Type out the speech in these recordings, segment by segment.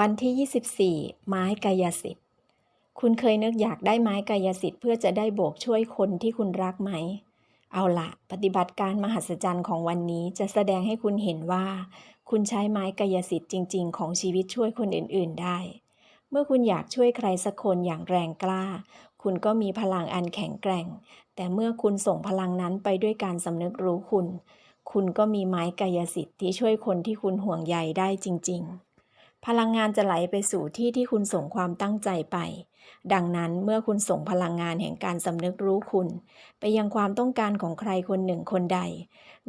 วันที่ 24 ไม้กายสิทธิ์ คุณเคยนึกอยากได้ไม้กายสิทธิ์เพื่อจะได้โบกช่วยคนที่คุณรักไหม เอาละปฏิบัติการมหัศจรรย์ของวันนี้จะแสดงให้คุณเห็นว่า คุณใช้ไม้กายสิทธิ์จริง ๆ ของชีวิตช่วยคนอื่น ๆ ได้ เมื่อคุณอยากช่วยใครสักคนอย่างแรงกล้า คุณก็มีพลังอันแข็งแกร่ง แต่เมื่อคุณส่งพลังนั้นไปด้วยการสำนึกรู้คุณ คุณก็มีไม้กายสิทธิ์ที่ช่วยคนที่คุณห่วงใยได้จริง ๆ พลังงานจะไหลไปสู่ที่ที่คุณส่งความตั้งใจไป ดังนั้นเมื่อคุณส่งพลังงานแห่งการสำนึกรู้คุณ ไปยังความต้องการของใครคนหนึ่งคนใด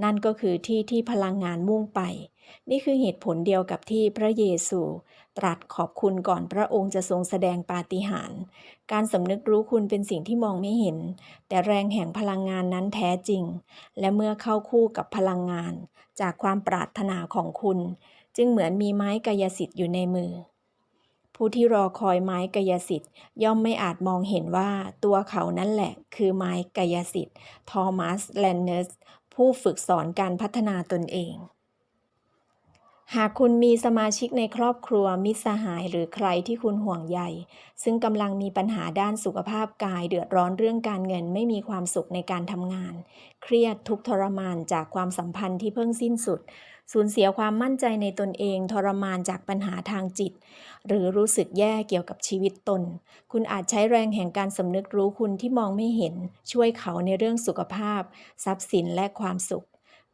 นั่นก็คือที่ที่พลังงานมุ่งไป นี่คือเหตุผลเดียวกับที่พระเยซู ตรัสขอบคุณก่อนพระองค์จะทรงแสดงปาฏิหาริย์การสำนึกรู้คุณเป็นสิ่งที่มองไม่เห็น แต่แรงแห่งพลังงานนั้นแท้จริง และเมื่อเข้าคู่กับพลังงาน จากความปรารถนาของคุณ จึงเหมือนมีไม้กายสิทธิ์อยู่ในมือ ผู้ที่รอคอยไม้กายสิทธิ์ย่อมไม่อาจมองเห็นว่าตัวเขานั่นแหละ คือไม้กายสิทธิ์ทอมัสแลนเนสผู้ฝึกสอนการพัฒนาตนเอง หากคุณมีสมาชิกในครอบครัวมิตรสหายหรือใครที่คุณห่วงใย ซึ่งกำลังมีปัญหาด้านสุขภาพกายเดือดร้อนเรื่องการเงินไม่มีความสุขในการทำงาน เครียดทุกทรมานจากความสัมพันธ์ที่เพิ่งสิ้นสุด สูญเสียความมั่นใจในตนเองทรมานจากปัญหาทางจิต หรือรู้สึกแย่เกี่ยวกับชีวิตตน คุณอาจใช้แรงแห่งการสำนึกรู้คุณที่มองไม่เห็น ช่วยเขาในเรื่องสุขภาพ ทรัพย์สินและความสุข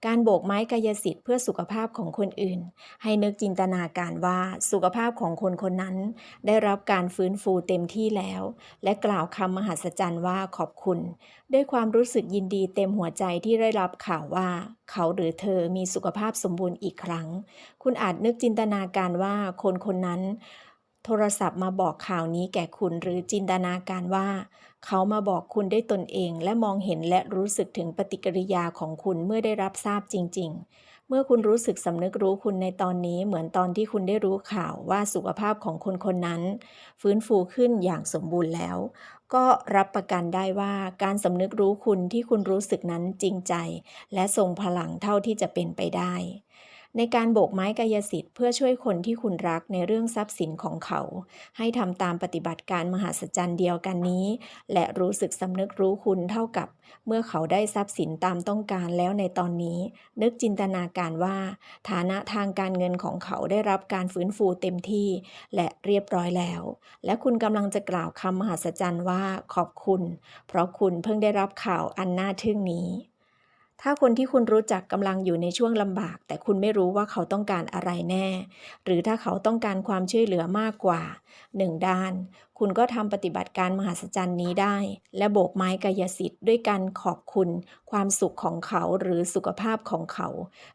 การโบกไม้กายสิทธิ์เพื่อสุขภาพของคนอื่น ให้นึกจินตนาการว่าสุขภาพของคนคนนั้น ได้รับการฟื้นฟูเต็มที่แล้ว และกล่าวคำมหัศจรรย์ว่าขอบคุณ ด้วยความรู้สึกยินดีเต็มหัวใจที่ได้รับข่าวว่า เขาหรือเธอมีสุขภาพสมบูรณ์อีกครั้ง คุณอาจนึกจินตนาการว่าคนคนนั้น โทรศัพท์มาบอกข่าวนี้แก่คุณหรือจินตนาการว่า เขามาบอกคุณได้ตนเองและมองเห็นและรู้สึกถึงปฏิกิริยาของคุณเมื่อได้รับทราบจริง ๆ เมื่อคุณรู้สึกสำนึกรู้คุณในตอนนี้เหมือนตอนที่คุณได้รู้ข่าวว่าสุขภาพของคนคนนั้น ฟื้นฟูขึ้นอย่างสมบูรณ์แล้ว ก็รับประกันได้ว่าการสำนึกรู้คุณที่คุณรู้สึกนั้นจริงใจ และทรงพลังเท่าที่จะเป็นไปได้ ในการโบกไม้กายสิทธิ์เพื่อช่วยคนที่คุณรักในเรื่องทรัพย์สินของเขา ให้ทำตามปฏิบัติการมหัศจรรย์เดียวกันนี้ และรู้สึกสำนึกรู้คุณเท่ากับ เมื่อเขาได้ทรัพย์สินตามต้องการแล้วในตอนนี้ นึกจินตนาการว่า ฐานะทางการเงินของเขาได้รับการฟื้นฟูเต็มที่ และเรียบร้อยแล้ว และคุณกำลังจะกล่าวคำมหัศจรรย์ว่าขอบคุณ เพราะคุณเพิ่งได้รับข่าวอันน่าทึ่งนี้ ถ้าคนที่คุณรู้จักกำลังอยู่ในช่วงลำบาก แต่คุณไม่รู้ว่าเขาต้องการอะไรแน่ หรือถ้าเขาต้องการความช่วยเหลือมากกว่าหนึ่งด้าน คุณก็ทำปฏิบัติการมหัศจรรย์นี้ได้ และโบกไม้กายสิทธิ์ด้วยการขอบคุณ ความสุขของเขาหรือสุขภาพของเขา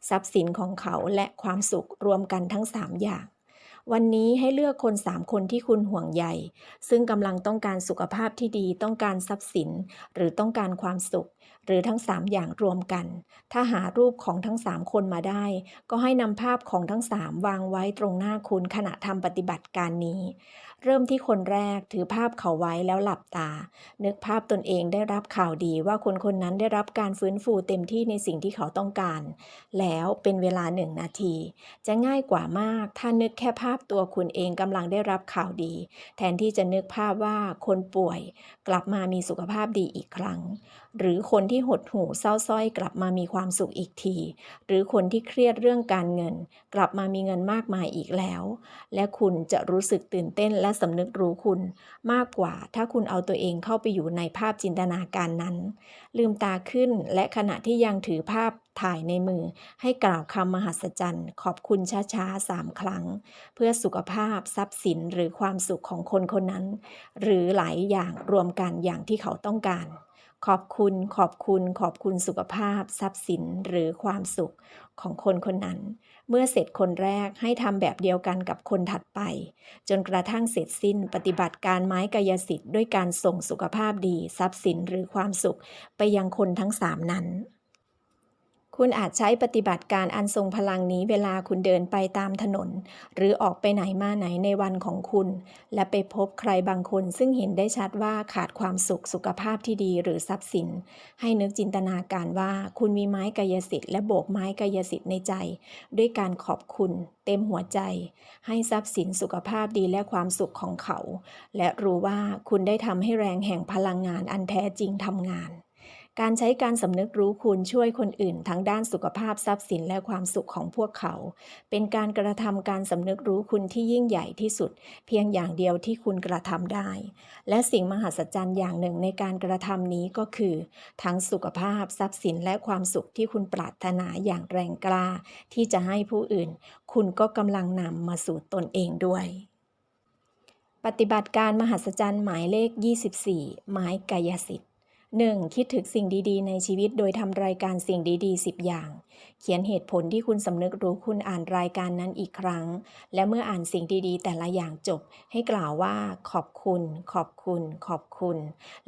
ทรัพย์สินของเขาและความสุขรวมกันทั้ง 3 อย่าง วันนี้ให้เลือกคน 3 คนที่คุณห่วงใยซึ่งกำลังต้องการสุขภาพที่ดีต้องการทรัพย์สิน หรือต้องการความสุข หรือทั้ง 3 อย่างรวมกัน ถ้าหารูปของทั้ง 3 คนมาได้ ก็ให้นำภาพของทั้ง 3 วางไว้ตรงหน้าคุณขณะทำปฏิบัติการนี้ เริ่มที่คนแรกถือภาพเขาไว้แล้วหลับตา นึกภาพตนเองได้รับข่าวดีว่าคนคนนั้นได้รับการฟื้นฟูเต็มที่ในสิ่งที่เขาต้องการ แล้วเป็นเวลาหนึ่งนาที จะง่ายกว่ามากถ้านึกแค่ภาพพตัวคุณเองกำลังได้รับข่าวดี แทนที่จะนึกภาพว่าคนป่วยกลับมามีสุขภาพดีอีกครั้ง หรือคนที่หดหู่เศร้าส้อยกลับมามีความสุขอีกที หรือคนที่เครียดเรื่องการเงิน กลับมามีเงินมากมายอีกแล้ว และคุณจะรู้สึกตื่นเต้นและสำนึกรู้คุณ มากกว่าถ้าคุณเอาตัวเองเข้าไปอยู่ในภาพจินตนาการนั้น ลืมตาขึ้นและขณะที่ยังถือภาพ ถ่ายในมือ ให้กล่าวคำมหัศจรรย์ ขอบคุณช้าๆสามครั้ง เพื่อสุขภาพทรัพย์สินหรือความสุขของคนคนนั้น หรือหลายอย่างรวมกันอย่างที่เขาต้องการ ขอบคุณ ขอบคุณ ขอบคุณสุขภาพ ทรัพย์สินหรือความสุขของคนคนนั้น เมื่อเสร็จคนแรกให้ทำแบบเดียวกันกับคนถัดไป จนกระทั่งเสร็จสิ้นปฏิบัติการไม้กายสิทธิ์ด้วยการส่งสุขภาพดี ทรัพย์สินหรือความสุขไปยังคนทั้งสามนั้น คุณอาจใช้ปฏิบัติการอันทรงพลังนี้เวลาคุณเดินไปตามถนน หรือออกไปไหนมาไหนในวันของคุณ และไปพบใครบางคนซึ่งเห็นได้ชัดว่าขาดความสุขสุขภาพที่ดีหรือทรัพย์สิน ให้นึกจินตนาการว่าคุณมีไม้กายสิทธิ์และโบกไม้กายสิทธิ์ในใจ ด้วยการขอบคุณ เต็มหัวใจ ให้ทรัพย์สินสุขภาพดีและความสุขของเขา และรู้ว่าคุณได้ทำให้แรงแห่งพลังงานอันแท้จริงทำงาน การใช้การสำนึกรู้คุณช่วยคนอื่นทั้งด้านสุขภาพทรัพย์สินและความสุขของพวกเขา เป็นการกระทำการสำนึกรู้คุณที่ยิ่งใหญ่ที่สุด เพียงอย่างเดียวที่คุณกระทำได้ และสิ่งมหัศจรรย์อย่างหนึ่งในการกระทำนี้ก็คือ ทั้งสุขภาพทรัพย์สินและความสุขที่คุณปรารถนาอย่างแรงกล้า ที่จะให้ผู้อื่น คุณก็กำลังนำมาสู่ตนเองด้วยปฏิบัติการมหัศจรรย์หมายเลข 24 ไม้กายสิทธิ์ 1. คิดถึงสิ่งดีๆ ในชีวิตโดยทำรายการสิ่งดีๆ 10 อย่าง เขียนเหตุผลที่คุณสำนึกรู้คุณอ่านรายการนั้นอีกครั้ง และเมื่ออ่านสิ่งดีๆ แต่ละอย่างจบ ให้กล่าวว่าขอบคุณ ขอบคุณ ขอบคุณ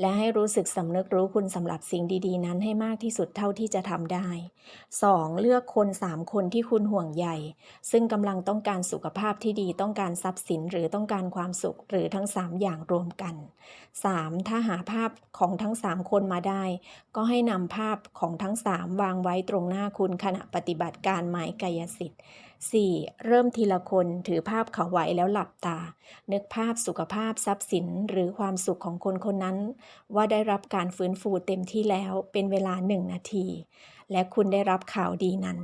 และให้รู้สึกสำนึกรู้คุณสำหรับสิ่งดีๆ นั้นให้มากที่สุดเท่าที่จะทำได้ 2. เลือกคน 3 คนที่คุณห่วงใยซึ่งกำลังต้องการสุขภาพที่ดีต้องการทรัพย์สินหรือต้องการความสุขหรือทั้ง 3 อย่างรวมกัน 3. ถ้าหาภาพของทั้ง 3 คนมาได้ ก็ให้นำภาพของทั้ง 3 วางไว้ตรงหน้าคุณขณะปฏิบัติการหมายกายสิทธิ์ 4. เริ่มทีละคนถือภาพเขาไว้แล้วหลับตา นึกภาพสุขภาพทรัพย์สินหรือความสุขของคนคนนั้น ว่าได้รับการฟื้นฟูเต็มที่แล้วเป็นเวลาหนึ่งนาที และคุณได้รับข่าวดีนั้น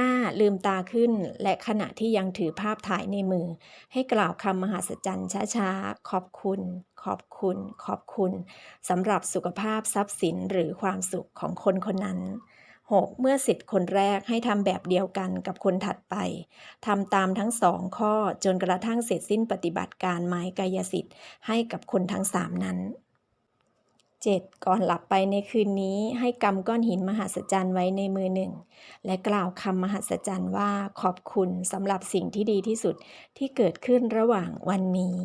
5. ลืมตาขึ้น และขณะที่ยังถือภาพถ่ายในมือ ให้กล่าวคำมหัศจรรย์ช้าๆ ขอบคุณ ขอบคุณ ขอบคุณสำหรับสุขภาพทรัพย์สินหรือความสุขของคนคนนั้น 6. เมื่อสิทธิ์คนแรกให้ทำแบบเดียวกันกับคนถัดไปทำตามทั้งสองข้อจนกระทั่งเสร็จสิ้นปฏิบัติการไม้กายสิทธิ์ให้กับคนทั้งสามนั้น 7. ก่อนหลับไปในคืนนี้ให้กำก้อนหินมหัศจรรย์ไว้ในมือหนึ่ง และกล่าวคำมหัศจรรย์ว่าขอบคุณสำหรับสิ่งที่ดีที่สุดที่เกิดขึ้นระหว่างวันนี้